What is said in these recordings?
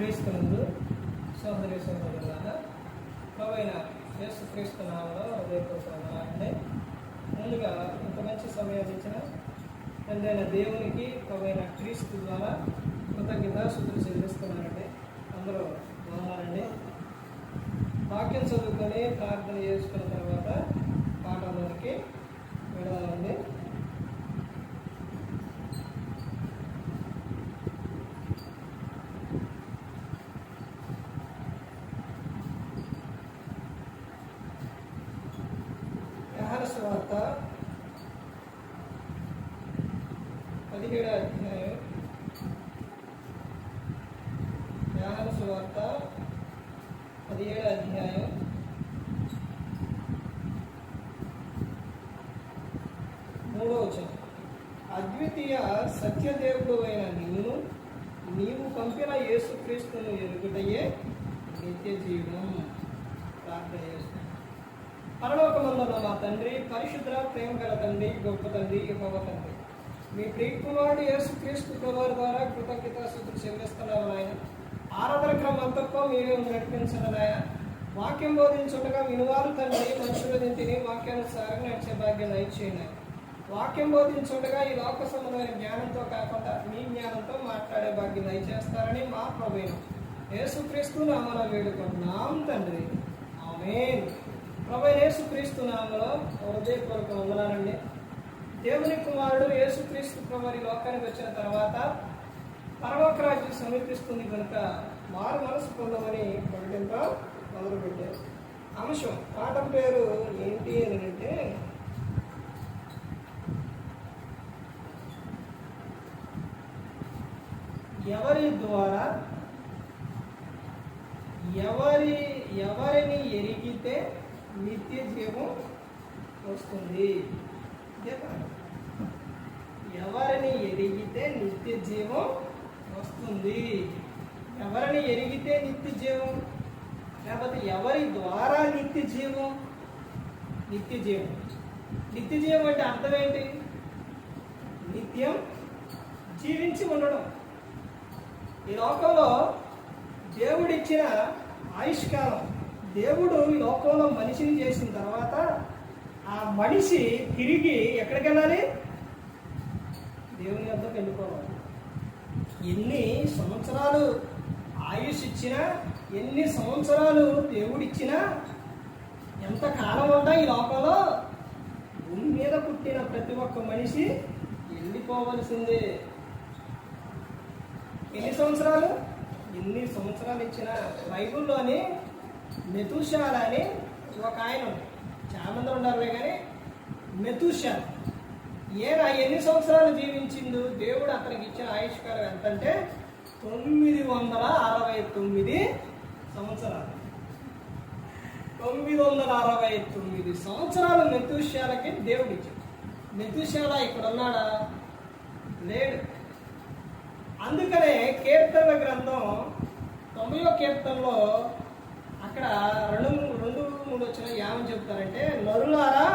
క్రీస్తునందు సోదరి సోదరులారా ప్రవైన యేసు క్రీస్తు నామలో హృదయపూర్వకండి ముందుగా ఇంత మంచి సమయాన్ని ఇచ్చిన తండ్రైన దేవునికి ప్రవైన క్రీస్తు ద్వారా కృతజ్ఞత శుద్ధులు చెల్లిస్తున్నారండి అందరూ బాగున్నారండి? వాక్యం చదువుకొని ప్రార్థన చేసుకున్న తర్వాత పాఠంలోకి వెళ్ళాలండి పదిహేడాది సువార్త పదిహేడు అధ్యాయం వ్యవహార సువార్త పదిహేడు అధ్యాయం మూడో వచనం అద్వితీయ సత్యదేవుడు అయిన నీవును నీవు పంపిన యేసుక్రీస్తును ఎరుగుటయే నిత్య జీవనం ప్రార్థన చేస్తున్నాను పరలోకమందున్న మా తండ్రి పరిశుద్ర ప్రేమ గల తండ్రి గొప్ప తండ్రి యెహోవా తండ్రి. మీ ప్రియకుమారుడు యేసు క్రీస్తు ప్రభువారి ద్వారా కృతజ్ఞత స్థుతులు చెల్లిస్తున్నాము నాయన. ఆరాధన క్రమం అంతట్లో మీరే నడిపించండి నాయన. వాక్యం బోధించుండగా వినువారు తండ్రి మనుషుల తిని వాక్యానుసారంగా నడిచే భాగ్యం దయచేయండి వాక్యం బోధించుండగా ఈ లోక సంబంధమైన జ్ఞానంతో కాకుండా మీ జ్ఞానంతో మాట్లాడే భాగ్యం దయచేస్తారని మా ప్రభుత్వం యేసుక్రీస్తు నామన వేడుకుంటున్నాం తండ్రి. ఆమె ప్రభు యేసుక్రీస్తు నామలో హృదయపూర్వక వందనాలండి. దేవుని కుమారుడు యేసుక్రీస్తు ప్రభు లోకానికి వచ్చిన తర్వాత పర్వకరాజు సమీపిస్తుంది కనుక మారు మనసు పొందమని ప్రకటింప మొదలుపెట్టారు అంశం పాఠం పేరు ఏంటి అని అంటే ఎవరి ద్వారా ఎవరి ఎవరిని ఎరిగితే నిత్య జీవం వస్తుంది. ఎవరిని ఎరిగితే నిత్య జీవం వస్తుంది? ఎవరిని ఎరిగితే నిత్య జీవం? లేకపోతే ఎవరి ద్వారా నిత్య జీవం? నిత్య జీవం. నిత్య జీవం అంటే అర్థం ఏంటి? నిత్యం జీవించి ఉండడం. ఈ లోకంలో దేవుడిచ్చిన ఆయుష్కాలం దేవుడు లోకంలో మనిషిని చేసిన తర్వాత ఆ మనిషి తిరిగి ఎక్కడికి వెళ్ళాలి దేవుని వద్దకు వెళ్ళిపోవాలి. ఎన్ని సంవత్సరాలు ఆయుష్ ఇచ్చినా ఎన్ని సంవత్సరాలు దేవుడిచ్చినా ఎంత కాలం ఉంటా ఈ లోకంలో భూమి మీద పుట్టిన ప్రతి ఒక్క మనిషి వెళ్ళిపోవలసిందే. ఎన్ని సంవత్సరాలు? ఎన్ని సంవత్సరాలు ఇచ్చిన? బైబుల్లోని మెతుషాల అని ఒక ఆయన ఉంది చాలా మంది ఉండాలి కానీ మెతుషాల. ఈయన ఎన్ని సంవత్సరాలు జీవించిండు? దేవుడు అతనికి ఇచ్చిన ఆయుష్కాలం ఎంత అంటే తొమ్మిది వందల అరవై తొమ్మిది సంవత్సరాలు. తొమ్మిది వందల అరవై తొమ్మిది సంవత్సరాలు మెతుషాలకి దేవుడు ఇచ్చాడు. మెతుషాల ఇక్కడ ఉన్నాడా? లేడు. అందుకనే కీర్తన గ్రంథం తొమ్మిదో కీర్తనలో అక్కడ రెండు రెండు మూడు వచ్చిన ఏమని చెప్తారంటే నరులారా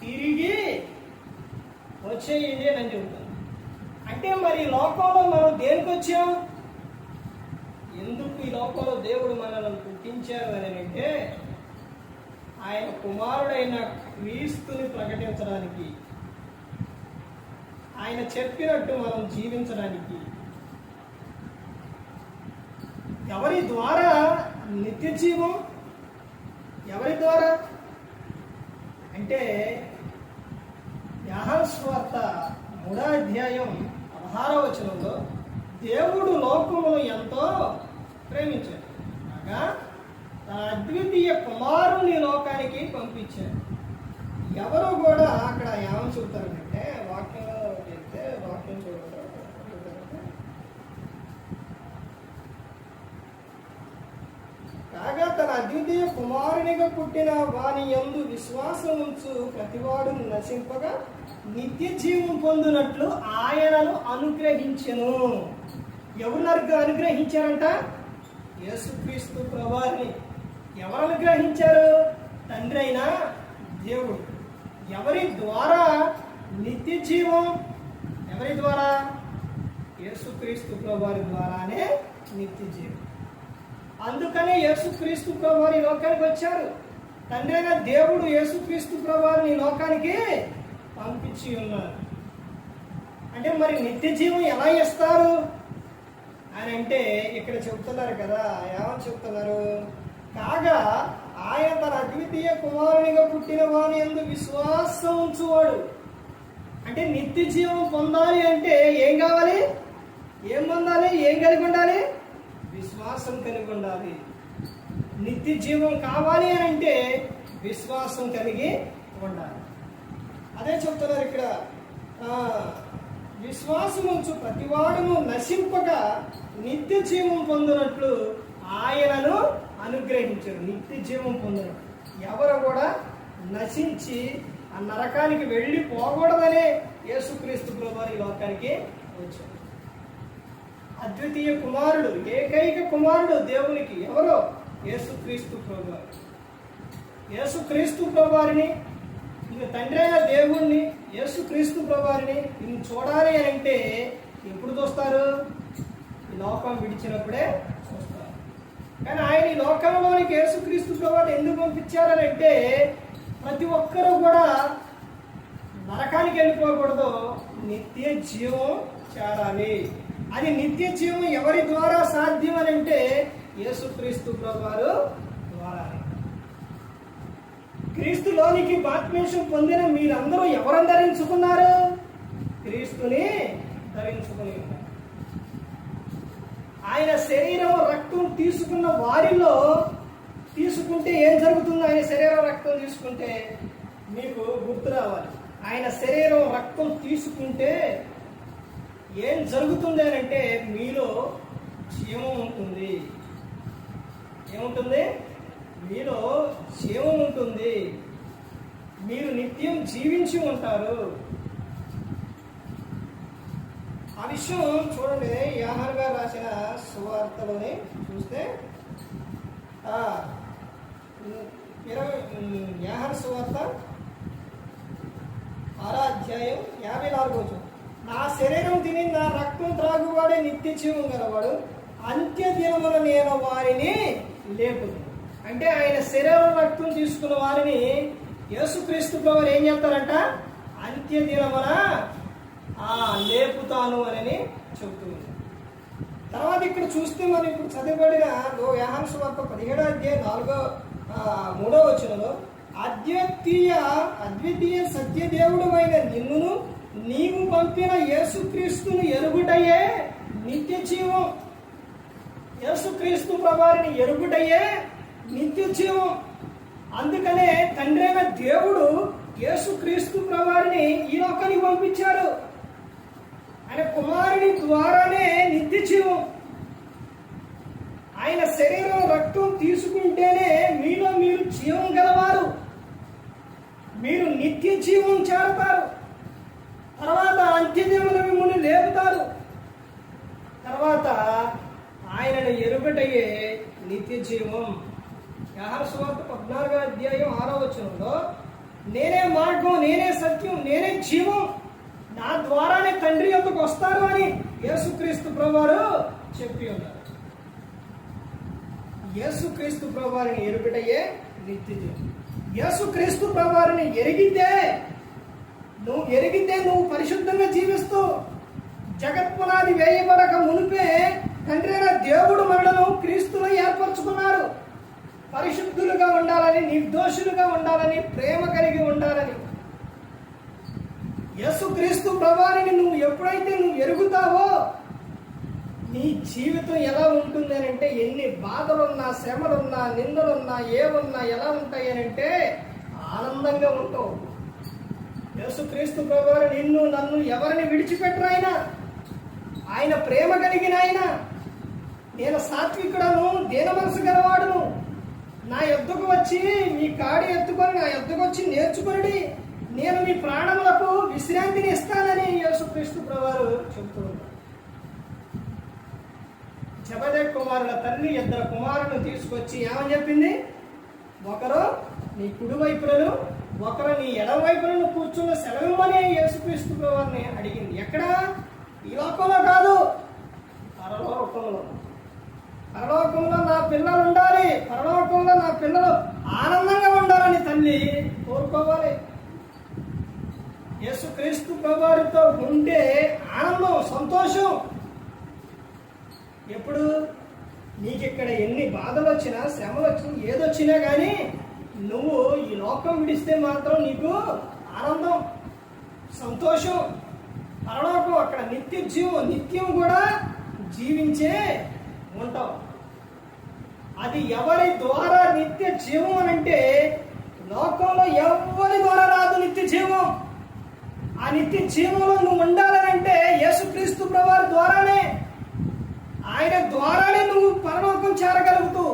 తిరిగి వచ్చేయండి అని చెబుతారు అంటే మరి లోకంలో మనం దేనికి వచ్చాం? ఎందుకు ఈ లోకంలో దేవుడు మనల్ని పుట్టించారు అని అంటే ఆయన కుమారుడైన క్రీస్తుని ప్రకటించడానికి ఆయన చెప్పినట్టు మనం జీవించడానికి. ఎవరి ద్వారా నిత్యజీవం ఎవరి ద్వారా? అంటే యాహస్వార్త మూడో అధ్యాయం పదహారవ వచనంలో దేవుడు లోకమును ఎంతో ప్రేమించాడు. అనగా తన అద్వితీయ కుమారుని లోకానికి పంపించాడు. ఎవరు కూడా అక్కడ ఏమని చెబుతారు వాక్యంలో చెప్తే వాక్యం చూడతారు కాగా తన అద్వితీయ కుమారునిగా పుట్టిన వాని యందు విశ్వాసం ఉంచు. ప్రతివాడు నశింపగా నిత్య జీవం పొందినట్లు ఆయనను అనుగ్రహించెను. ఎవరు అనుగ్రహించారంట? యేసుక్రీస్తు ప్రభాని ఎవరు అనుగ్రహించారు? తండ్రి అయిన దేవుడు. ఎవరి ద్వారా? నిత్య జీవం. ఎవరి ద్వారా? యేసుక్రీస్తు ప్రభువారి ద్వారానే నిత్య జీవం. అందుకనే యేసుక్రీస్తు ప్రభువారు ఈ లోకానికి వచ్చారు. తండ్రైన దేవుడు యేసుక్రీస్తు ప్రభువారిని ఈ లోకానికి పంపించి ఉన్నారు. అంటే మరి నిత్య జీవం ఎలా ఇస్తారు? అని అంటే ఇక్కడ చెప్తున్నారు కదా ఏమని చెప్తున్నారు? కాగా ఆయన తన అద్వితీయ కుమారునిగా పుట్టిన వాని ఎందుకు విశ్వాసం ఉంచువాడు. అంటే నిత్య జీవం పొందాలి అంటే ఏం కావాలి? ఏం పొందాలి? ఏం కలిగి ఉండాలి? విశ్వాసం కలిగి ఉండాలి. నిత్య జీవం కావాలి అని అంటే విశ్వాసం కలిగి ఉండాలి. అదే చెప్తున్నారు ఇక్కడ. ఆ, విశ్వాసం ఉంచు ప్రతివాడును నశింపక నిత్య జీవం పొందినట్లు ఆయనను అనుగ్రహించారు. నిత్య జీవం పొందిన ఎవరు కూడా నశించి ఆ నరకానికి వెళ్ళి పోకూడదనే యేసుక్రీస్తు ప్రభు ఈ లోకానికి వచ్చారు. అద్వితీయ కుమారుడు ఏకైక కుమారుడు దేవునికి ఎవరో? యేసుక్రీస్తు ప్రభువారు. యేసుక్రీస్తు ప్రభువారిని ఇంక తండ్రి అయిన దేవుణ్ణి యేసుక్రీస్తు ప్రభువారిని ఇన్ని చూడాలి అని అంటే ఎప్పుడు చూస్తారు? ఈ లోకం విడిచినప్పుడే చూస్తారు. కానీ ఆయన ఈ లోకంలోనికి యేసుక్రీస్తు ప్రభువారిని ఎందుకు పంపించారని అంటే ప్రతి ఒక్కరూ కూడా నరకానికి వెళ్ళిపోకూడదు నిత్య జీవం చేరాలి. అది నిత్య జీవం ఎవరి ద్వారా సాధ్యం అని అంటే యేసుక్రీస్తు ప్రభువారు ద్వారా క్రీస్తులోనికి బాత్మేషం పొందిన మీరందరూ ఎవరని ధరించుకున్నారు? క్రీస్తుని ధరించుకుని ఆయన శరీరం రక్తం తీసుకున్న వారిలో తీసుకుంటే ఏం జరుగుతుంది? ఆయన శరీరం రక్తం తీసుకుంటే మీకు గుర్తు రావాలి. ఆయన శరీరం రక్తం తీసుకుంటే ఏం జరుగుతుంది అని అంటే మీలో జీవం ఉంటుంది. ఏముంటుంది? మీలో జీవం ఉంటుంది. మీరు నిత్యం జీవించి ఉంటారు. ఆ విషయం చూడండి. యాహర్ గారు రాసిన సువార్తలోని చూస్తే ఇరవై యాహర్ సువార్త ఆరో అధ్యాయం యాభై నాలుగు వచ్చింది ఆ శరీరం తిని నా రక్తం త్రాగువాడే నిత్య జీవం గలవాడు అంత్య దినమున నేను వారిని లేపుదు అంటే ఆయన శరీరం రక్తం తీసుకున్న వారిని యేసుక్రీస్తు ప్రభు ఏం చేస్తారంట? అంత్య దినమున ఆ లేపుతాను అని చెబుతుంది తర్వాత ఇక్కడ చూస్తే మనం ఇప్పుడు చదివబడిన వ్యాహాంశ వార్త పదిహేడో అధ్యాయం నాలుగో మూడో వచనంలో అద్వితీయ అద్వితీయ సత్యదేవుడు అయిన నిన్నును నీవు పంపిన యేసుక్రీస్తును ఎరుగుటయే నిత్య జీవం. యేసుక్రీస్తు ప్రభారిని ఎరుగుటయే నిత్య జీవం. అందుకనే తండ్రి అయిన దేవుడు యేసుక్రీస్తు ప్రభారిని ఈ లోకానికి పంపించారు ఆయన కుమారుని ద్వారానే నిత్య జీవం. ఆయన శరీరం రక్తం తీసుకుంటేనే మీలో మీరు జీవం గలవారు. మీరు నిత్య జీవం చేరతారు. తర్వాత అంత్యదేవుల మిమ్మల్ని లేపుతారు. తర్వాత ఆయనను ఎరుగటయే నిత్య జీవం. యాహార సువార్త పద్నాలుగో అధ్యాయం ఆరో వచనంలో నేనే మార్గం నేనే సత్యం నేనే జీవం. నా ద్వారానే తండ్రి యొక్కకు వస్తారు అని యేసుక్రీస్తు ప్రభువారు చెప్పి ఉన్నారు. యేసుక్రీస్తు ప్రభువారిని ఎరుగటయే నిత్య జీవం. యేసుక్రీస్తు ప్రభువారిని ఎరిగితే నువ్వు ఎరిగితే నువ్వు పరిశుద్ధంగా జీవిస్తూ జగత్పునాది వేయబడక మునిపే తండ్రి దేవుడు మనలను క్రీస్తులో ఏర్పరచుకున్నారు. పరిశుద్ధులుగా ఉండాలని నిర్దోషులుగా ఉండాలని ప్రేమ కలిగి ఉండాలని. యేసుక్రీస్తు ప్రభావిని నువ్వు ఎప్పుడైతే నువ్వు ఎరుగుతావో నీ జీవితం ఎలా ఉంటుంది అని అంటే ఎన్ని బాధలున్నా శ్రమలున్నా నిందలున్నా ఏమున్నా ఎలా ఉంటాయి అని అంటే ఆనందంగా ఉంటావు. యేసుక్రీస్తు ప్రభువారు నిన్ను నన్ను ఎవరిని విడిచిపెట్టరు ఆయన? ఆయన ప్రేమ కలిగిన ఆయన. నేను సాత్వికుడను దేన మనసు గలవాడును. నా ఎద్దుకు వచ్చి మీ కాడి ఎత్తుకొని నా ఎద్దుకు వచ్చి నేర్చుకుని నేను మీ ప్రాణములకు విశ్రాంతిని ఇస్తానని యేసుక్రీస్తు ప్రభువారు చెబుతూ ఉన్నారు. జబదే కుమారుల తల్లి ఇద్దరు కుమారులను తీసుకొచ్చి ఏమని చెప్పింది? ఒకరు నీ కుడి వైపులను ఒకరు నీ ఎడవైపున కూర్చున్న సెలవిమ్మని యేసుక్రీస్తు వారిని అడిగింది. ఎక్కడ? ఈ లోకంలో కాదు. పరలోకంలో. పరలోకంలో నా పిల్లలు ఉండాలి. పరలోకంలో నా పిల్లలు ఆనందంగా ఉండాలని తల్లి కోరుకోవాలి. యేసుక్రీస్తు ప్రభువారితో ఉంటే ఆనందం సంతోషం ఎప్పుడు? నీకు ఇక్కడ ఎన్ని బాధలు వచ్చినా శ్రమలు వచ్చినా ఏదొచ్చినా కానీ నువ్వు ఈ లోకం విడిస్తే మాత్రం నీకు ఆనందం సంతోషం పరలోకం అక్కడ నిత్య జీవం నిత్యం కూడా జీవించే ఉంటావు. అది ఎవరి ద్వారా నిత్య జీవం అని అంటే లోకంలో ఎవరి ద్వారా రాదు నిత్య జీవం? ఆ నిత్య జీవంలో నువ్వు ఉండాలనంటే యేసుక్రీస్తు ప్రభువారి ద్వారానే. ఆయన ద్వారానే నువ్వు పరలోకం చేరగలుగుతూ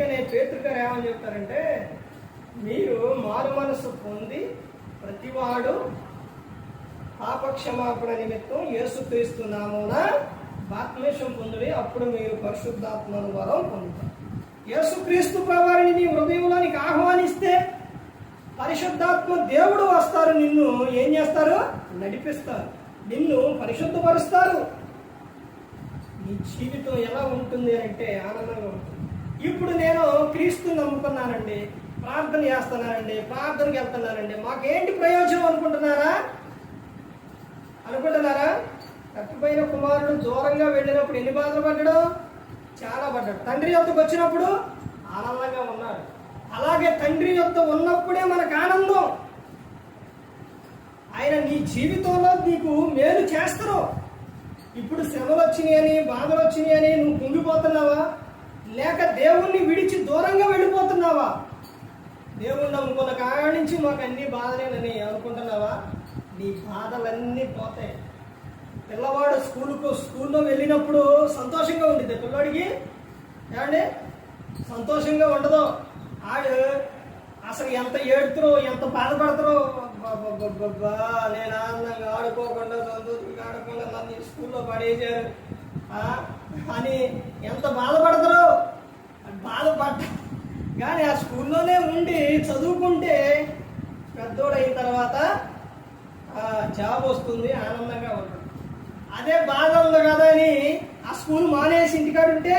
అందుకనే పేతురు ఏమని చెప్తారంటే మీరు మారు మనసు పొంది ప్రతివాడు పాపక్షమాపణ నిమిత్తం యేసుక్రీస్తు నామమున బాప్తిసం పొందుడి అప్పుడు మీరు పరిశుద్ధాత్మను వరం పొందుతారు. యేసుక్రీస్తు ప్రవారిని నీ హృదయంలోనికి ఆహ్వానిస్తే పరిశుద్ధాత్మ దేవుడు వస్తారు నిన్ను ఏం చేస్తారు? నడిపిస్తారు. నిన్ను పరిశుద్ధపరుస్తారు. నీ జీవితం ఎలా ఉంటుంది అంటే ఆనందంగా ఉంటుంది. ఇప్పుడు నేను క్రీస్తు నమ్ముకున్నానండి. ప్రార్థన చేస్తున్నానండి ప్రార్థనకి వెళ్తున్నానండి. మాకేంటి ప్రయోజనం అనుకుంటున్నారా? అనుకుంటున్నారా? తప్పిపోయిన కుమారుడు దూరంగా వెళ్ళినప్పుడు ఎన్ని బాధలు పడ్డాడు? చాలా పడ్డాడు. తండ్రి యొక్కకు వచ్చినప్పుడు ఆనందంగా ఉన్నాడు. అలాగే తండ్రి యొక్క ఉన్నప్పుడే మనకు ఆనందం. ఆయన నీ జీవితంలో నీకు మేలు చేస్తారు ఇప్పుడు శ్రమలు వచ్చినాయని బాధలు వచ్చినాయని నువ్వు కుంగిపోతున్నావా? లేక దేవుణ్ణి విడిచి దూరంగా వెళ్ళిపోతున్నావా? దేవుణ్ణి నమ్ముకున్న కాడ నుంచి మాకు అన్ని బాధలేనని అనుకుంటున్నావా? నీ బాధలన్నీ పోతాయి. పిల్లవాడు స్కూల్కు స్కూల్లో వెళ్ళినప్పుడు సంతోషంగా ఉండిద్ది. పిల్లవాడికి ఏమండి? సంతోషంగా ఉండదు. ఆడు అసలు ఎంత ఏడుతురో ఎంత బాధపడతారో నేను ఆనందంగా ఆడుకోకుండా సంతోషంగా ఆడకుండా నన్ను స్కూల్లో పడేశారు. అని ఎంత బాధపడతారో బాధపడ్డ. కానీ ఆ స్కూల్లోనే ఉండి చదువుకుంటే పెద్దోడైన తర్వాత ఆ, జాబ్ వస్తుంది ఆనందంగా ఉంటాడు. అదే బాధ ఉంది కదా అని ఆ స్కూల్ మానేసి ఇంటికాడు ఉంటే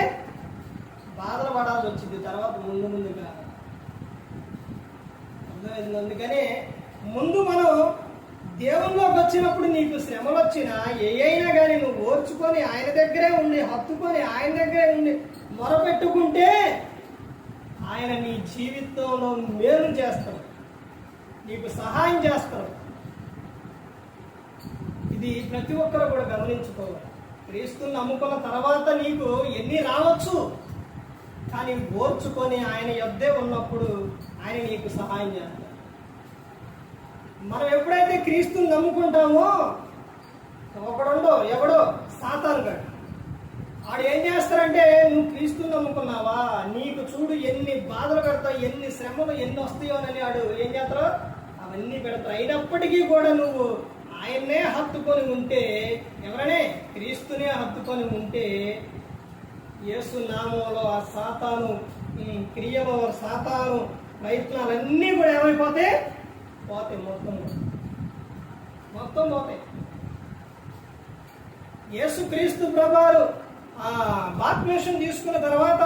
బాధలు పడాల్సి వచ్చింది. తర్వాత ముందు ముందుగా. అందుకని ముందు మనం దేవుల్లోకి వచ్చినప్పుడు నీకు శ్రమలు వచ్చినా ఏ అయినా కానీ నువ్వు ఓర్చుకొని ఆయన దగ్గరే ఉండి హత్తుకొని ఆయన దగ్గరే ఉండి మొరపెట్టుకుంటే ఆయన నీ జీవితంలో మేలు చేస్తాడు. నీకు సహాయం చేస్తాడు. ఇది ప్రతి ఒక్కరు కూడా గమనించుకోవాలి. క్రీస్తుని నమ్ముకున్న తర్వాత నీకు ఎన్ని రావచ్చు? కానీ ఓర్చుకొని ఆయన యొద్దే ఉన్నప్పుడు ఆయన నీకు సహాయం చేస్తాడు. మనం ఎప్పుడైతే క్రీస్తుని నమ్ముకుంటామో ఒకడుండో ఎవడో? సాతాను గడు. ఆడు ఏం చేస్తారంటే నువ్వు క్రీస్తుని నమ్ముకున్నావా? నీకు చూడు ఎన్ని బాధలు కడతావు ఎన్ని శ్రమలు ఎన్ని వస్తాయో అని ఆడు ఏం చేస్తారో అవన్నీ పెడతారు అయినప్పటికీ కూడా నువ్వు ఆయన్నే హత్తుకొని ఉంటే ఎవరనే? క్రీస్తునే హత్తుకొని ఉంటే యేసు నామంలో ఆ సాతాను ఉమ్, క్రియలో సాతాను ప్రయత్నాలన్నీ కూడా ఏమైపోతాయి? పోతాయి మొత్తం మొత్తం పోతాయి. యేసుక్రీస్తు క్రీస్తు ప్రభారు ఆ బాప్టిజం తీసుకున్న తర్వాత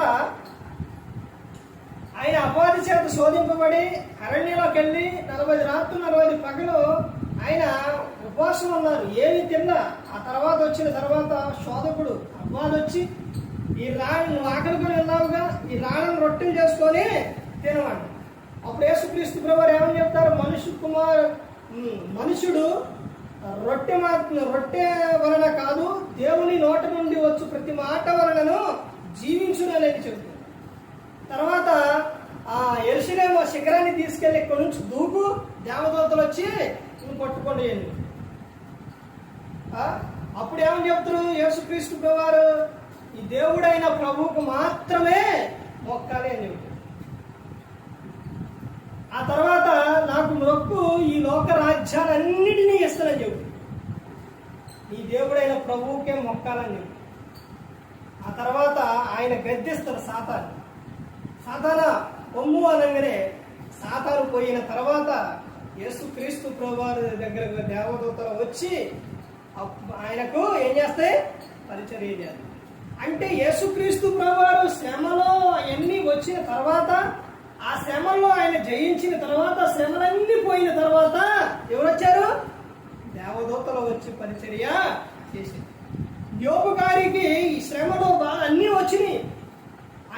ఆయన అపాధి చేత శోధింపబడి అరణ్యంలోకి వెళ్ళి నలభై రాత్రులు నలభై పగలు ఆయన ఉపవాసం ఉన్నారు. ఏమి తిన్నా ఆ తర్వాత వచ్చిన తర్వాత శోధకుడు అపవాది వచ్చి ఈ రాణి నువ్వు ఆకలికొని ఉన్నావుగా ఈ రాణను రొట్టెలు చేసుకొని తినవాడు అప్పుడు యేసుక్రీస్తు ప్రభు ఏమని చెప్తారు? మనుషు కుమార్ మనుషుడు రొట్టె మా రొట్టె వలన కాదు దేవుని నోట నుండి వచ్చు ప్రతి మాట వలనను జీవించును అనేది చెబుతుంది. తర్వాత ఆ ఎరుసలేము శిఖరాన్ని తీసుకెళ్ళి ఇక్కడి నుంచి? దూకు దేవదూతలు వచ్చి నువ్వు పట్టుకోండి అని. అప్పుడు ఏమని చెప్తారు యేసుక్రీస్తు ప్రభువారు? ఈ దేవుడైన ప్రభువుకు మాత్రమే మొక్కాలి అని చెప్తారు. ఆ తర్వాత నాకు మొక్కు ఈ లోక రాజ్యాలన్నిటినీ ఇస్తానని చెప్పు. ఈ దేవుడైన ప్రభువుకే మొక్కాలని చెప్పు. ఆ తర్వాత ఆయన గద్దిస్తారు సాతాను. సాతాన కొమ్ము అనగానే సాతాను పోయిన తర్వాత యేసుక్రీస్తు ప్రభువారి దగ్గర దేవదూతలు వచ్చి ఆయనకు ఏం చేస్తాయి? పరిచర్య చేయాలి. అంటే యేసుక్రీస్తు ప్రభువారు శ్రమలో అవన్నీ వచ్చిన తర్వాత ఆ శ్రమల్లో ఆయన జయించిన తర్వాత శ్రమలన్నీ పోయిన తర్వాత ఎవరొచ్చారు? దేవదూతలు వచ్చి పరిచర్య చేసింది యోగు గారికి ఈ శ్రమలో బాగా అన్నీ వచ్చినాయి.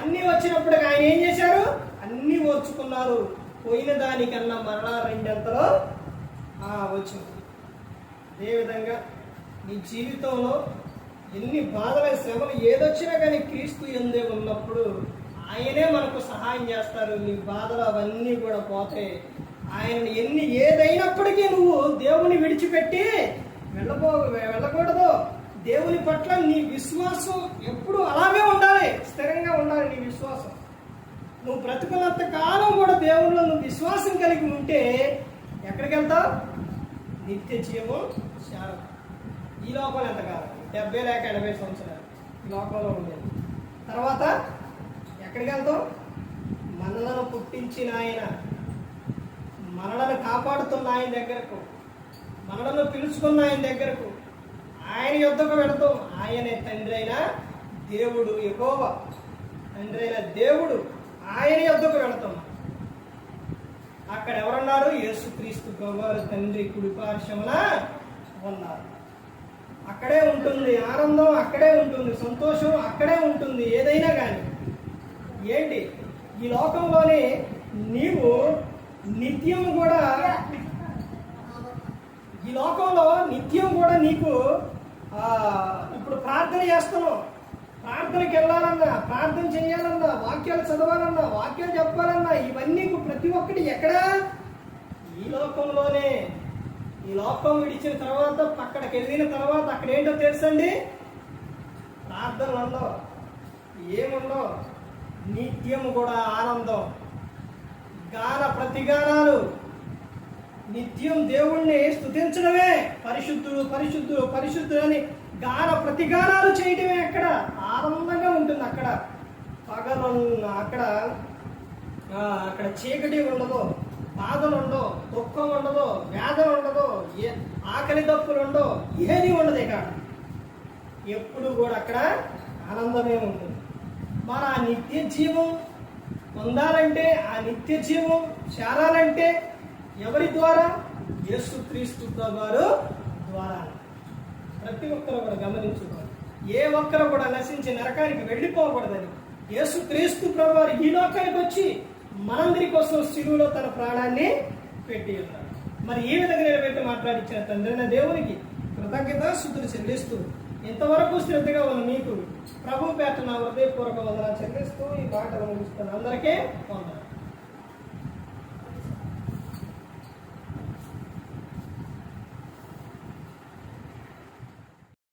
అన్నీ వచ్చినప్పుడు ఆయన ఏం చేశారు? అన్నీ ఓర్చుకున్నారు. పోయిన దానికన్నా మరలా రెండంతలో? ఆ, వచ్చింది. అదేవిధంగా నీ జీవితంలో ఎన్ని బాధల శ్రమలు ఏదొచ్చినా కానీ క్రీస్తు ఎందే ఉన్నప్పుడు ఆయనే మనకు సహాయం చేస్తారు. నీ బాధలు అవన్నీ కూడా పోతాయి ఆయన ఎన్ని ఏదైనప్పటికీ నువ్వు దేవుని విడిచిపెట్టి వెళ్ళబో వెళ్ళకూడదు. దేవుని పట్ల నీ విశ్వాసం ఎప్పుడు అలాగే ఉండాలి. స్థిరంగా ఉండాలి నీ విశ్వాసం. నువ్వు బ్రతుకున్నంత కాలం కూడా దేవుళ్ళు నువ్వు విశ్వాసం కలిగి ఉంటే ఎక్కడికి వెళ్తావు? నిత్య జీవం చాలా ఈ లోపల ఎంతకాలం డెబ్బై లేక ఎనభై సంవత్సరాలు. ఈ లోకంలో ఉండేది. తర్వాత ఎక్కడికి వెళ్తాం మనలను పుట్టించిన ఆయన మనలను కాపాడుతున్న ఆయన దగ్గరకు మనలను పిలుచుకున్న ఆయన దగ్గరకు ఆయన యుద్ధకు వెళతాం ఆయనే తండ్రి అయిన దేవుడు ఎగోవ తండ్రి అయిన దేవుడు ఆయన యుద్ధకు వెళతాం. అక్కడ ఎవరున్నారు? యేసుక్రీస్తు ప్రభువారు తండ్రి కుడిపార్శ్వమున ఉన్నారు. అక్కడే ఉంటుంది ఆనందం అక్కడే ఉంటుంది సంతోషం అక్కడే ఉంటుంది ఏదైనా కానీ ఏంటి ఈ లోకంలోనే నీవు నిత్యం కూడా ఈ లోకంలో నిత్యం కూడా నీకు ఇప్పుడు ప్రార్థన చేస్తున్నావు. ప్రార్థనకి వెళ్ళాలన్నా ప్రార్థన చేయాలన్నా వాక్యాలు చదవాలన్నా వాక్యాలు చెప్పాలన్నా ఇవన్నీ నీకు ప్రతి ఒక్కటి ఎక్కడా? ఈ లోకంలోనే. ఈ లోకం విడిచిన తర్వాత అక్కడికి వెళ్ళిన తర్వాత అక్కడ ఏంటో తెలుసండి? ప్రార్థనలు ఉండవు ఏముండవు నిత్యం కూడా ఆనందం. గాన ప్రతిగానాలు. నిత్యం దేవుణ్ణి స్తుతించడమే పరిశుద్ధుడు పరిశుద్ధుడు పరిశుద్ధుడు అని గాన ప్రతిగానాలు చేయటమే అక్కడ ఆనందంగా ఉంటుంది అక్కడ. పగలు అక్కడ అక్కడ చీకటి ఉండదు బాధలు ఉండవు దుఃఖం ఉండదు వేదన ఉండదు ఏ ఆకలి దప్పులు ఉండవు ఏది ఉండదు ఇక ఎప్పుడు కూడా అక్కడ ఆనందమే ఉంటుంది. మన ఆ నిత్య జీవం పొందాలంటే ఆ నిత్య జీవం చేరాలంటే ఎవరి ద్వారా? యేసుక్రీస్తు వారు ద్వారా. ప్రతి ఒక్కరు కూడా గమనించుకోవాలి. ఏ ఒక్కరు కూడా నశించి నరకానికి వెళ్ళిపోకూడదని. యేసుక్రీస్తు ప్రభువారు ఈ లోకానికి వచ్చి మనందరి కోసం శివులో తన ప్రాణాన్ని పెట్టి మరి ఈ విధంగా నిలబెట్టి మాట్లాడించిన తండ్రి దేవునికి కృతజ్ఞత శుద్ధులు చెల్లిస్తూ ఇంతవరకు శ్రద్ధగా ఉన్న మీకు. ప్రభు పేట నా హృదయపూర్వక వందనాలు చెల్లిస్తూ ఈ పాటలు ముగిస్తున్న అందరికీ వందనాలు.